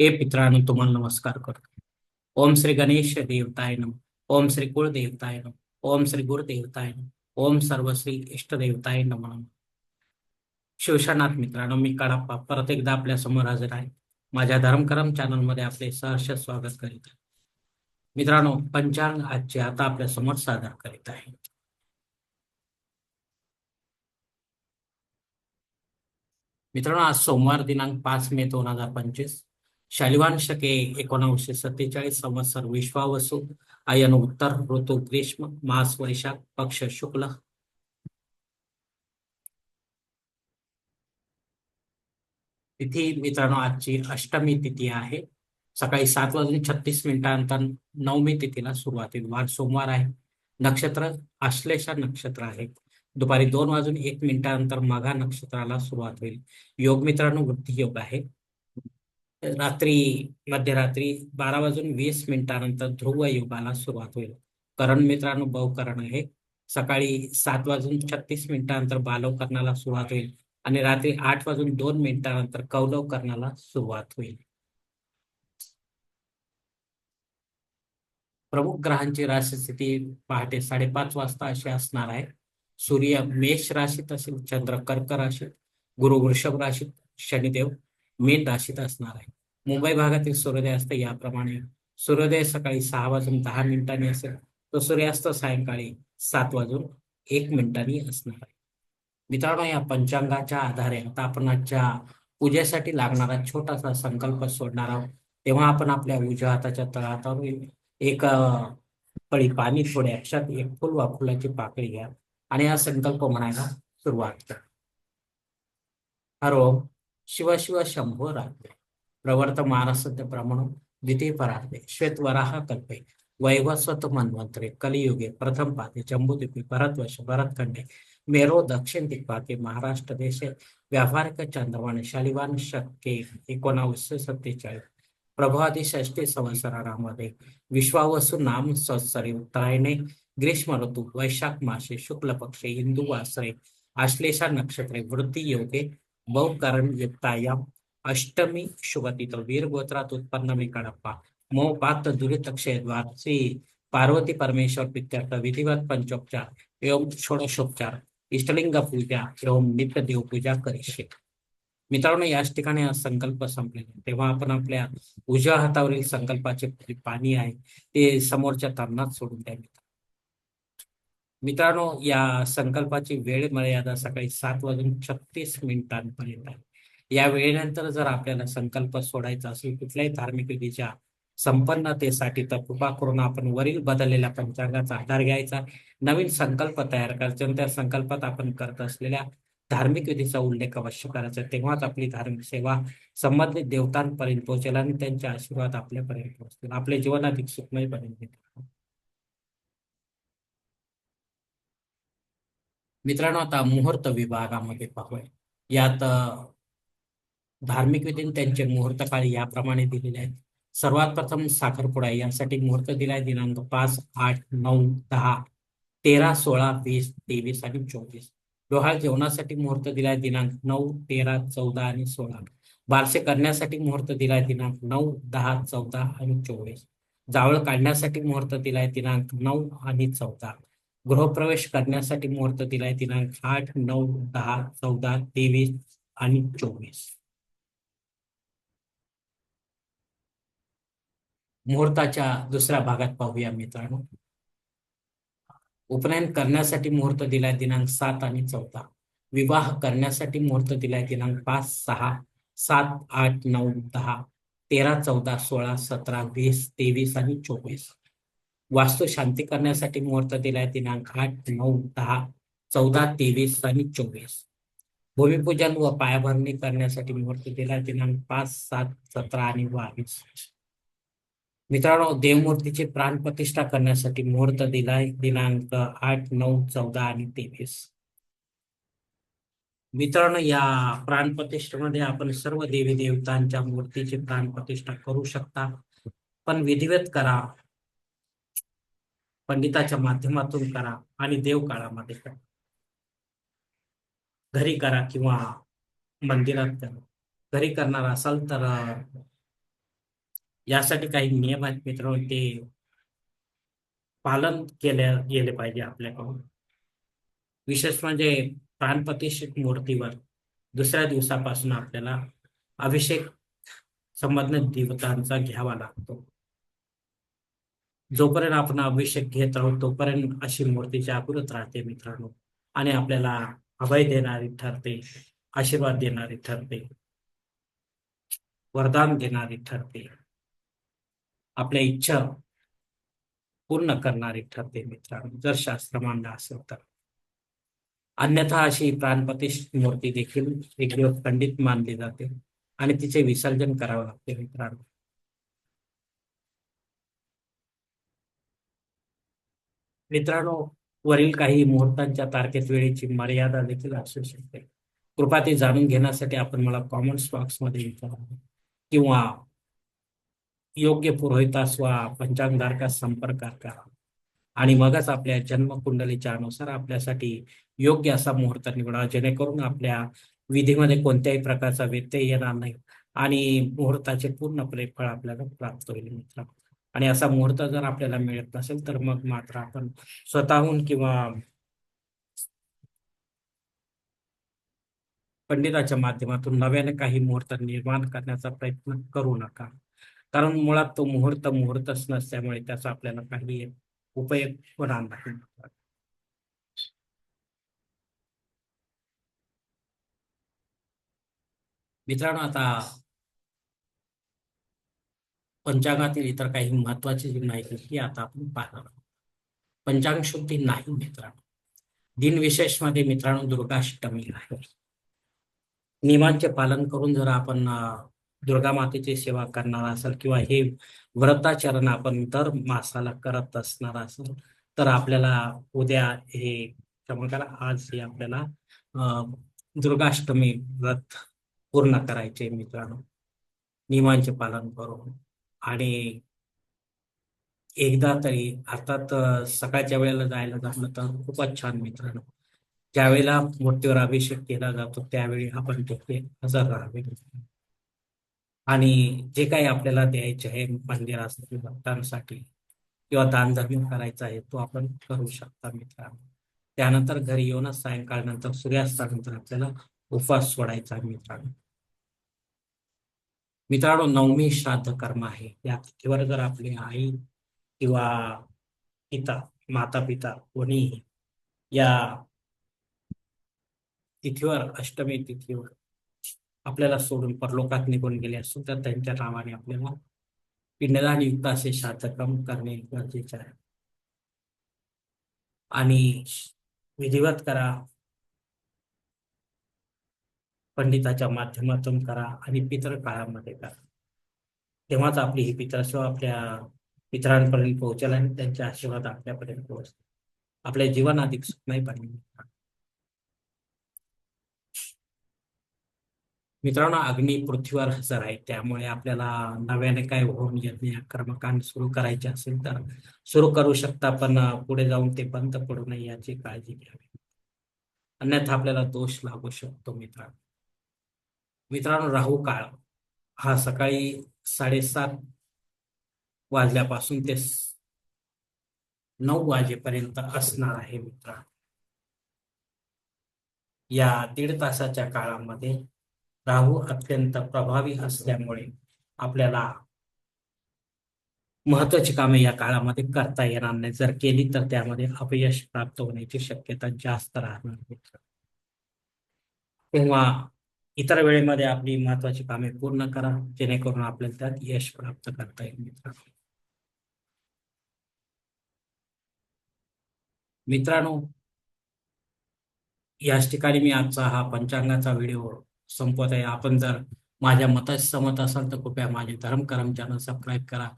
हे मित्रांनो तुम्हाला नमस्कार करतो. ओम श्री गणेश देवताय नम ओम श्री कुळदेवताय नम ओम श्री गुरुदेवताय नम ओम सर्व श्री इष्टदेवताय नम नम. शिवशानाथ मित्रांनो मी काळाप्पा परत एकदा आपल्यासमोर हजर आहे. माझ्या धर्मकरम चॅनलमध्ये आपले सहर्ष स्वागत करीत आहे. मित्रांनो पंचांग आजचे आता आपल्यासमोर सादर करीत आहे. मित्रांनो आज सोमवार दिनांक पाच मे दोन हजार पंचवीस. शालिवान शके एकोणावीसशे सत्तेचाळीस संवत्सर विश्वावसु आयन उत्तर ऋतू ग्रीष्म मास वैशाख पक्ष शुक्ल. तिथी मित्रांनो आजची अष्टमी तिथी आहे. सकाळी सात वाजून छत्तीस मिनिटानंतर नवमी तिथीला सुरुवात होईल वार सोमवार आहे. नक्षत्र आश्लेषा नक्षत्र आहे. दुपारी दोन वाजून एक मिनिटानंतर मघा नक्षत्राला सुरुवात होईल. योग मित्रांनो वृद्धी योग आहे. रात्री मध्यरात्री बारा वाजून वीस मिनिटानंतर ध्रुव युगाला सुरुवात होईल. करण मित्रांनो बहुकरण आहे सकाळी सात वाजून छत्तीस मिनिटानंतर बालव करण्याला सुरुवात होईल आणि रात्री आठ वाजून दोन मिनिटानंतर कौलव करण्याला सुरुवात होईल. प्रमुख ग्रहांची राशी स्थिती पहाटे साडेपाच वाजता अशी असणार आहे. सूर्य मेष राशीत असेल चंद्र कर्क राशीत गुरु वृषभ राशीत शनिदेव मीन राशीत असणार आहे. मुंबई भागातील सूर्योदय याप्रमाणे सूर्योदय सकाळी सहा वाजून दहा मिनिटांनी असेल तर सूर्यास्त सायंकाळी सात वाजून एक मिनिटांनी असणार आहे. मित्रांनो या पंचांगाच्या आधारे आता आपण आजच्या पूजेसाठी लागणारा छोटासा संकल्प सोडणार आहोत. तेव्हा आपण आपल्या उजव्या हाताच्या तळातावर एक पळी पाणी थोड्या अक्षात एक फुल वा फुलाची पाकळी घ्या आणि हा संकल्प म्हणायला सुरुवात करा. हरो शिव शंभो रात्रे प्रवर्त महाराष्ट्र प्रमाण द्वितीय परार्थे श्वेतवराह कल्पे. वैवस्वत मन्वंतरे. कलियुगे प्रथम पाते जम्बूद्वीपे भरतवश भरतखंडे. मेरो दक्षिण दिग्पाते महाराष्ट्र देशे. व्यावहारिक चंद्रवाणी शालिवान शक्के. एकोणावीसशे सत्तेचाळीस. प्रभादी षष्टी संवत्सरामध्ये विश्वावसु नाम संवत्सरी उत्तरायणे. ग्रीष्म ऋतू वैशाख मासे. शुक्ल पक्षे. हिंदू वासरे आश्लेषा नक्षत्रे. वृत्ती योगे बहुकरण युक्तायाम अष्टमी शुभतीत वीर गोत्रात उत्पन्न मी कडप्पा मो पात दुरित क्षेद्वार श्री पार्वती परमेश्वर पित्यर्थ विधिवत पंचोपचार एवं षोडशोपचार इष्टलिंग पूजा एवं नित्य देवपूजा करीशे मित्रांनो याच ठिकाणी हा संकल्प संपलेला तेव्हा आपण आपल्या उजव्या हातावरील संकल्पाचे पाणी आहे ते समोरच्या तारणात सोडून द्या मित्रांनो या संकल्पाची वेळ मर्यादा सकाळी सात वाजून छत्तीस मिनिटांपर्यंत आहे. या वेळेनंतर जर आपल्याला संकल्प सोडायचा असेल कुठल्याही धार्मिक विधीच्या संपन्नतेसाठी तर कृपा करून आपण वरील बदललेल्या पंचांगाचा आधार घ्यायचा. नवीन संकल्प तयार करायचा त्या संकल्पात आपण करत असलेल्या धार्मिक विधीचा उल्लेख अवश्य करायचा. तेव्हाच आपली धार्मिक सेवा संबंधित देवतांपर्यंत पोहोचेल आणि त्यांचे आशीर्वाद आपल्यापर्यंत पोहोचतील. आपले जीवन अधिक सुखमय बनेल मित्रांनो आता मुहूर्त विभागामध्ये पाहूया. यात धार्मिक विधीन त्यांचे मुहूर्त काळ याप्रमाणे दिलेले आहेत. सर्वात प्रथम साखरपुडा यासाठी मुहूर्त दिलाय दिनांक पाच आठ नऊ दहा तेरा सोळा वीस तेवीस आणि चोवीस. डोहाळ जेवणासाठी मुहूर्त दिलाय दिनांक नऊ तेरा चौदा आणि सोळा. बारसे करण्यासाठी मुहूर्त दिलाय दिनांक नऊ दहा चौदा आणि चोवीस. जावळ काढण्यासाठी मुहूर्त दिलाय दिनांक नऊ आणि चौदा. गृहप्रवेश करण्यासाठी मुहूर्त दिलाय दिनांक आठ नऊ दहा चौदा तेवीस आणि चोवीस. मुहूर्ताच्या दुसऱ्या भागात पाहूया मित्रांनो. उपनयन करण्यासाठी मुहूर्त दिलाय दिनांक सात आणि चौदा. विवाह करण्यासाठी मुहूर्त दिलाय दिनांक पाच सहा सात आठ नऊ दहा तेरा चौदा सोळा सतरा वीस तेवीस आणि चोवीस. वास्तू शांती करण्यासाठी मुहूर्त दिलाय दिनांक आठ नऊ दहा चौदा तेवीस आणि चोवीस. भूमिपूजन व पायाभरणी करण्यासाठी मुहूर्त दिलाय दिनांक पाच सात सतरा आणि बावीस. मित्रांनो देवमूर्तीची प्राण प्रतिष्ठा करण्यासाठी मुहूर्त दिलाय दिनांक आठ नऊ चौदा आणि तेवीस. मित्रांनो या प्राणप्रतिष्ठेमध्ये आपण सर्व देवी देवतांच्या मूर्तीची प्राणप्रतिष्ठा करू शकता. पण विधिवत करा. पंडिताच्या माध्यमातून करा आणि देव काळामध्ये करा. घरी करा किंवा मंदिरात करा. घरी करणार असाल तर यासाठी काही नियम आहेत मित्रांनो ते पालन केले गेले पाहिजे आपल्याकडून. विशेष म्हणजे प्राणप्रतिष्ठित मूर्तीवर दुसऱ्या दिवसापासून आपल्याला अभिषेक संबंधित देवतांचा घ्यावा लागतो. जोपर्यंत आपण अभिषेक घेत आहोत तोपर्यंत अशी मूर्ती जागृत राहते मित्रांनो. आणि आपल्याला अभय देणारी ठरते आशीर्वाद देणारी ठरते वरदान देणारी ठरते आपल्या इच्छा पूर्ण करणारी ठरते मित्रांनो जर शास्त्र मांड असेल तर. अन्यथा अशी प्राणप्रतिष्ठित मूर्ती देखील एक दिवस खंडित मानली जाते आणि तिचे विसर्जन करावे लागते मित्रांनो. मित्रांनो वरील काही मुहूर्तांच्या तारखेत वेळेची मर्यादा देखील असू शकते. कृपा ते जाणून घेण्यासाठी आपण मला कॉमेंट्स बॉक्समध्ये विचारा. किंवा योग्य पुरोहितास वा पंचांगधारकास संपर्क करा. आणि मगच आपल्या जन्मकुंडलीच्या अनुसार आपल्यासाठी योग्य असा मुहूर्त निवडा जेणेकरून आपल्या विधीमध्ये कोणत्याही प्रकारचा व्यत्यय येणार नाही आणि मुहूर्ताचे पूर्ण प्रेफळ आपल्याला प्राप्त होईल मित्रांनो. आणि असा मुहूर्त जर आपल्याला मिळत नसेल तर मग मात्र आपण स्वतःहून किंवा पंडिताच्या माध्यमातून नव्याने काही मुहूर्त निर्माण करण्याचा प्रयत्न करू नका. कारण मुळात तो मुहूर्त मुहूर्तच नसल्यामुळे त्याचा आपल्याला काही उपयोग होणार नाही. मित्रांनो आता पंचांगातील इतर काही महत्वाची जी माहिती ही आता आपण पाहणार आहोत. पंचांग शुद्धी नाही मित्रांनो. दिनविशेषमध्ये मित्रांनो दुर्गाष्टमी आहे. नियमांचे पालन करून जर आपण दुर्गा मातेची सेवा करणार असेल किंवा हे व्रताचरण आपण दर मासाला करत असणार असेल तर आपल्याला उद्या हे क्षमा आज हे आपल्याला दुर्गाष्टमी व्रत पूर्ण करायचे मित्रांनो. नियमांचे पालन करून. आणि एकदा तरी अर्थात सकाळच्या वेळेला जायला जमलं तर खूपच छान मित्रांनो. ज्यावेळेला मूर्तीवर अभिषेक केला जातो त्यावेळी आपण तिथे हजर राहावे. आणि जे काही आपल्याला द्यायचे आहे मंदिरासाठी भक्तांसाठी किंवा दानधर्म करायचा आहे तो आपण करू शकता मित्रांनो. त्यानंतर घरी येऊनच सायंकाळ नंतर सूर्यास्तानंतर आपल्याला उपवास सोडायचा मित्रांनो. मित्रांनो नवमी श्राद्ध कर्म आहे. या तिथीवर जर आपली आई किंवा पिता माता पिता कोणीही या तिथीवर अष्टमी तिथीवर आपल्याला सोडून परलोकात निघून गेले असतो तर त्यांच्या नावाने आपल्याला पिंडदान युक्त असे श्राद्धक्रम करणे गरजेचे आहे. आणि विधिवत करा. पंडिताच्या माध्यमातून करा आणि पितर काळामध्ये करा. तेव्हाच आपली ही पितरसेवा आपल्या पितरांपर्यंत पोहोचेल आणि त्यांचे आशीर्वाद आपल्यापर्यंत पोहोचतील. आपले जीवन अधिक सुखमय बनेल मित्रांनो अग्नी पृथ्वीवर हजर आहे त्यामुळे आपल्याला नव्याने काय होऊन यज्ञ कर्मकांड सुरू करायचे असेल तर सुरू करू शकता पण पुढे जाऊन ते बंद पडू नये याची काळजी घ्यावी. अन्यथा आपल्याला दोष लागू शकतो मित्रांनो. मित्रांनो राहू काळ. हा सकाळी साडेसात वाजल्यापासून ते नऊ वाजेपर्यंत असणार आहे मित्र या दीड तासाच्या काळामध्ये राहू अत्यंत प्रभावी असल्यामुळे आपल्याला महत्वाची कामे या काळामध्ये करता येणार नाही. जर केली तर त्यामध्ये अपयश प्राप्त होण्याची शक्यता जास्त राहणार मित्र तेव्हा इतर वेळेमध्ये आपली महत्वाची कामे पूर्ण करा जेणेकरून आपल्याला त्यात यश प्राप्त करता येईल मित्रांनो. मित्रांनो याच ठिकाणी मी आजचा हा पंचांगाचा व्हिडिओ संपवत आहे आपण जर माझ्या मताशी सहमत असाल तर कृपया माझे धर्मकरम चॅनल सबस्क्राईब करा.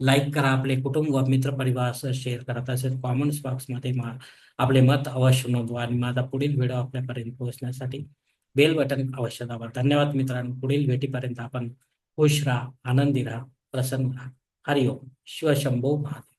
लाईक करा आपले कुटुंब व मित्र परिवार शेअर करा. तसेच कॉमेंट्स बॉक्समध्ये आपले मत अवश्य नोंदवा आणि माझा पुढील व्हिडिओ आपल्यापर्यंत पोहोचण्यासाठी बेल बटन अवश्य दाबा. धन्यवाद मित्रांनो. पुढील भेटीपर्यंत आपण खुश राहा आनंदी राहा प्रसन्न राहा. हरिओम. शिवशंभो महादेव.